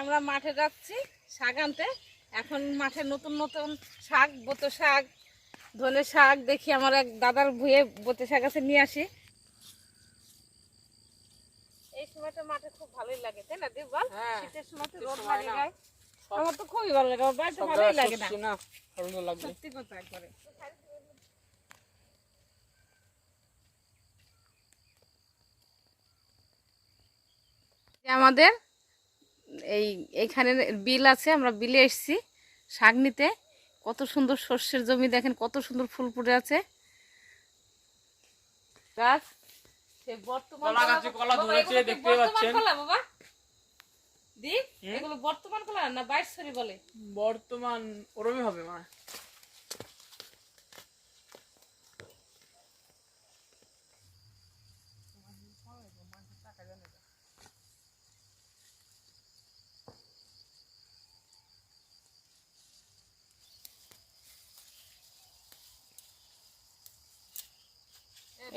আমরা মাঠে যাচ্ছি শাক আনতে। এখন মাঠে নতুন নতুন শাক বতো শাক ধনে শাক দেখি আমার এক দাদার ভুয়ে বতে শাক আছে নিয়ে আসি। এই সময়টা মাঠে খুব ভালোই লাগে তাই না দেখ বল হ্যাঁ, শীতের সময় তো রোদ লাগে গায়ে আমার তো খুবই ভালো লাগে আমার বাড়িতে ভালোই লাগে না। সত্যি কথা একবারে। আমাদের এই এইখানে বিল আছে আমরা বিলে এসছি শাক নিতে। কত সুন্দর সর্ষের জমি দেখেন কত সুন্দর ফুল ফুটে আছে। গাছ কলা না বলে? বর্তমান ওরমই হবে মা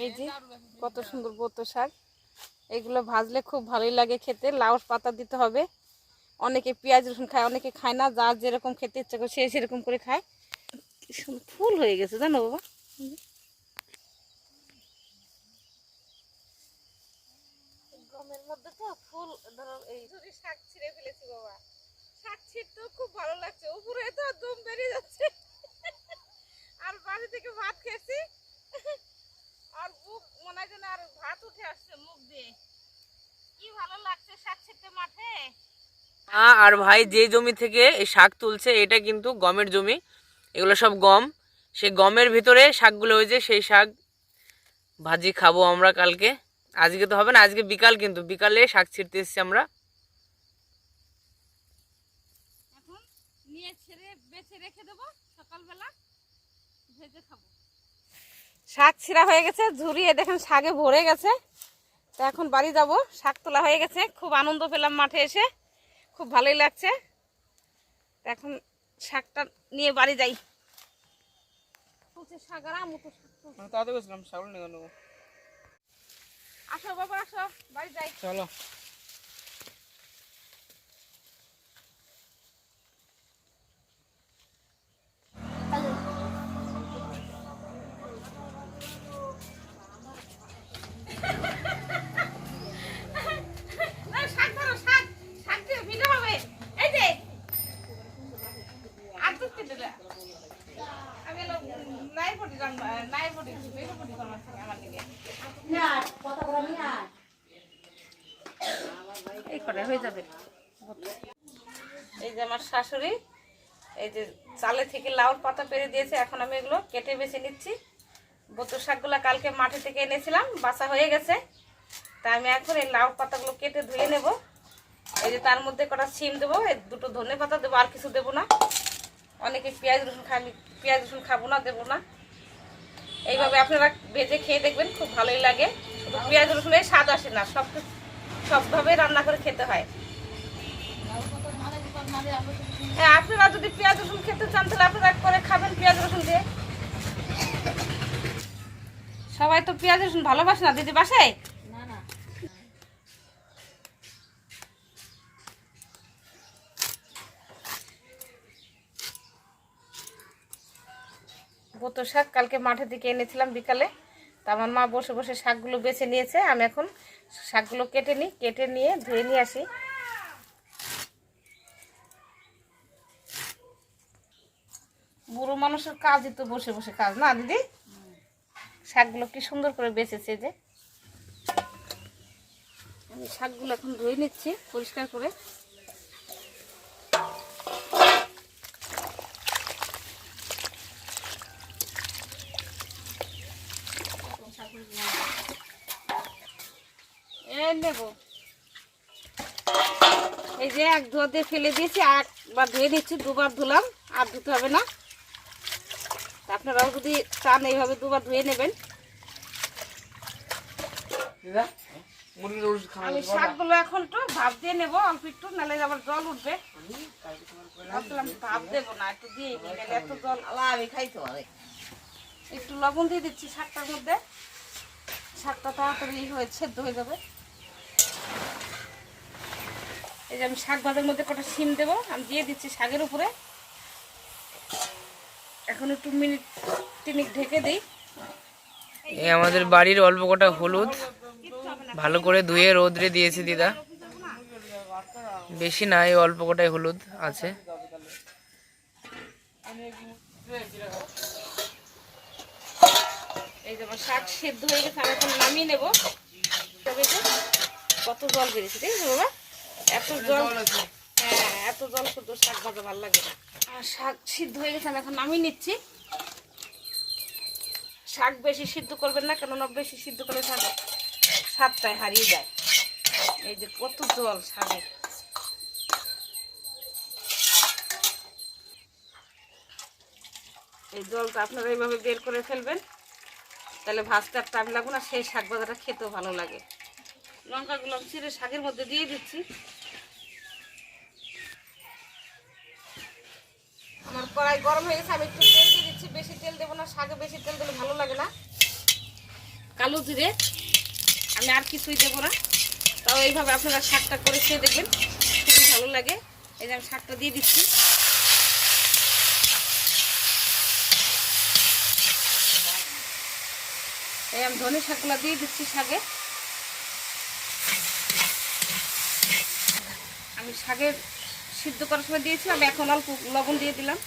এই যে, কত সুন্দর বোতো শাক। এগুলো ভাজলে খুব ভালোই লাগে খেতে। লাউ পাতা দিতে হবে। অনেকে পেঁয়াজ, রসুন খায়, অনেকে খায় না। যার যেরকম খেতে ইচ্ছে করে, সে সেরকম করে খায়। ফুল হয়ে গেছে, জানো বাবা? মধ্যে তো ফুল, ধরো এই শাক ছিঁড়ে ফেলেছি বাবা। শাক ছিঁড়তেও খুব ভালো লাগছে। তো দম বেরিয়ে যাচ্ছে। আর বাড়ি থেকে ভাত খেয়েছি। আর বুক মনে হয় যেন আর ভাত উঠে আসছে মুখ দিয়ে। কি ভালো লাগছে শাক ছিঁড়তে মাঠে। মা আর ভাই যে জমি থেকে এই শাক তুলছে এটা কিন্তু গমের জমি। এগুলো সব গম। সেই গমের ভিতরে শাকগুলো হয়েছে সেই শাক ভাজি খাব আমরা কালকে। আজকে তো হবে না আজকে বিকাল কিন্তু বিকালে শাক ছিঁড়তে এসেছি আমরা। এখন নিয়ে ছেড়ে বেছে রেখে দেবো সকালবেলা ভেজে খাব। শাক ছিঁড়া হয়ে গেছে ঝুরিয়ে দেখেন শাকে ভরে গেছে। তো এখন বাড়ি যাব শাক তোলা হয়ে গেছে খুব আনন্দ পেলাম মাঠে এসে খুব ভালোই লাগছে। তো এখন শাকটা নিয়ে বাড়ি যাই। শাক আর আমু তো আসো বাবা আসো বাড়ি যাই। চলো না, শাক ধরো, শাক। শাক দিয়ে ভিন্ন হবে। এই যে। আর দুধ কেটে দে। আমি হলো, উম, নাই পটি রান্না, নাই পটি, বেগুন পটি করব আজকে আমার লিগে। এই করে, হয়ে যাবে। এই যে আমার শাশুড়ি, এই যে চালে থেকে লাউর পাতা পেরে দিয়েছে, এখন আমি এগুলো কেটে বেছে নিচ্ছি। বতো শাকগুলো কালকে মাঠে থেকে এনেছিলাম বাসা হয়ে গেছে। তা আমি এখন এই লাউ পাতাগুলো কেটে ধুয়ে নেব। এই যে তার মধ্যে কটা সিম দেবো, এই দুটো ধনে পাতা দেবো, আর কিছু দেবো না। অনেকে পেঁয়াজ, রসুন আমি পেঁয়াজ, রসুন খাব না, দেবো না। এইভাবে আপনারা ভেজে খেয়ে দেখবেন, খুব ভালোই লাগে। শুধু পেঁয়াজ রসুনের স্বাদ আসে না, সব সবভাবে রান্না করে খেতে হয়। হ্যাঁ আপনারা যদি পেঁয়াজ, রসুন খেতে চান, তাহলে আপনারা করে খাবেন পেঁয়াজ, রসুন দিয়ে। সবাই তো পেঁয়াজ, রসুন ভালোবাসে না দিদি বাসায়? বোতো শাক কালকে মাঠের দিকে এনেছিলাম বিকালে। তা আমার মা বসে বসে শাকগুলো বেছে নিয়েছে, আমি এখন শাকগুলো কেটে নিই, কেটে নিয়ে ধুয়ে নিয়ে আসি। বুড়ো মানুষের কাজই তো বসে বসে কাজ, না দিদি? শাকগুলো কি সুন্দর করে বেছেছে যে। আমি শাকগুলো এখন ধুয়ে নিচ্ছি পরিষ্কার করে। নেব। এই যে এক ধোয়াতে ফেলে দিয়েছি একবার ধুয়ে নিচ্ছি দুবার ধুলাম আর ধুতে হবে না। আপনারাও যদি চান এইভাবে দুবার ধুয়ে নেবেন। আমি শাকগুলো এখন তো ভাপ দিয়ে নেব অল্প একটু নাহলে আবার জল উঠবে। ভাবছিলাম ভাপ দেবো না একটু দিয়ে এত জল। আমি খাইতে একটু লবণ দিয়ে দিচ্ছি শাকটার মধ্যে। শাকটা তাড়াতাড়ি হয়ে সেদ্ধ হয়ে যাবে। এই যে আমি শাক ভাজার মধ্যে কটা শিম দেবো, আমি দিয়ে দিচ্ছি শাকের উপরে। এখন একটু মিনিট তিনিক ঢেকে দিই। এই আমাদের বাড়ির অল্প কটা হলুদ। ভালো করে ধুয়ে রোদ্রে দিয়েছি দিদা। বেশি না, এই অল্প কটাই হলুদ আছে। এই যে আমার শাক সেদ্ধ হয়ে গেছে আমি এখন নামিয়ে নেব। তবে তো কত জল বেরিয়েছে ঠিক আছে বাবা? এত জল হ্যাঁ এত জল শুদ্ধ শাক ভাজা ভালো লাগে আর শাক সিদ্ধ হয়ে গেছে আমি এখন নামিয়ে নিচ্ছি। শাক বেশি সিদ্ধ করবেন না কেননা বেশি সিদ্ধ করলে শাক স্বাদটাই হারিয়ে যায়। এই যে কত জল শাকে। এই জলটা আপনারা এইভাবে বের করে ফেলবেন। তাহলে আর টাইম লাগবে না, সেই শাক ভাজাটা খেতেও ভালো লাগে। লঙ্কাগুলো আমি শাকের মধ্যে দিয়ে দিচ্ছি। আমার কড়াই গরম হয়ে গেছে, আমি একটু তেল দিয়ে দিচ্ছি। বেশি তেল দেবো না, শাকে বেশি তেল দিলে ভালো লাগে না। কালো জিরে, আমি আর কিছুই দেবো না। তাও এইভাবে আপনারা শাকটা করে খেয়ে দেখবেন, খুবই ভালো লাগে। এই যে আমি শাকটা দিয়ে দিচ্ছি। এই আমি ধনে শাকগুলো দিয়ে দিচ্ছি শাকে। আমি শাকের সিদ্ধ করার সময় দিয়েছি, আমি এখন অল্প লবণ দিয়ে দিলাম।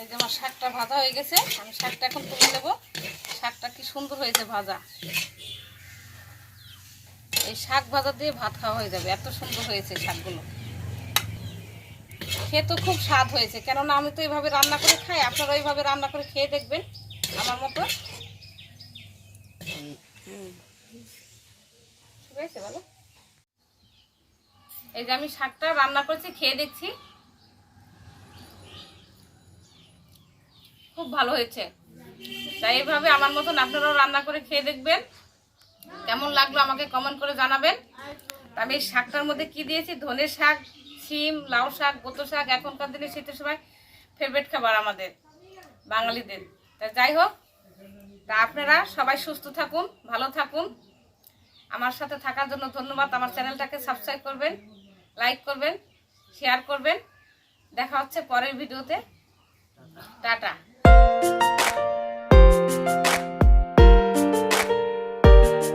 এই যে আমার শাকটা ভাজা হয়ে গেছে, আমি শাকটা এখন তুলে নেব। শাকটা কি সুন্দর হয়েছে ভাজা। এই শাক ভাজা দিয়ে ভাত খাওয়া হয়ে যাবে, এত সুন্দর হয়েছে শাকগুলো। খেয়ে তো খুব স্বাদ হয়েছে। কেননা আমি তো এইভাবে রান্না করে খাই, আপনারা এইভাবে রান্না করে খেয়ে দেখবেন আমার মতো। এই যে আমি শাকটা রান্না করেছি, খেয়ে দেখছি। খুব ভালো হয়েছে। তাই এইভাবে আমার মতন আপনারাও রান্না করে খেয়ে দেখবেন। কেমন লাগল আমাকে কমেন্ট করে জানাবেন। আমি শাকটার মধ্যে কি দিয়েছি? ধনে শাক শিম, লাউ শাক গোতো শাক, এখনকার দিনে শীতের সময় ফেভারিট খাবার আমাদের, বাঙালিদের। তা যাই হোক, তা আপনারা সবাই সুস্থ থাকুন, ভালো থাকুন। আমার সাথে থাকার জন্য ধন্যবাদ। আমার চ্যানেলটাকে সাবস্ক্রাইব করবেন লাইক করবেন শেয়ার করবেন। দেখা হচ্ছে পরের ভিডিওতে। টাটা।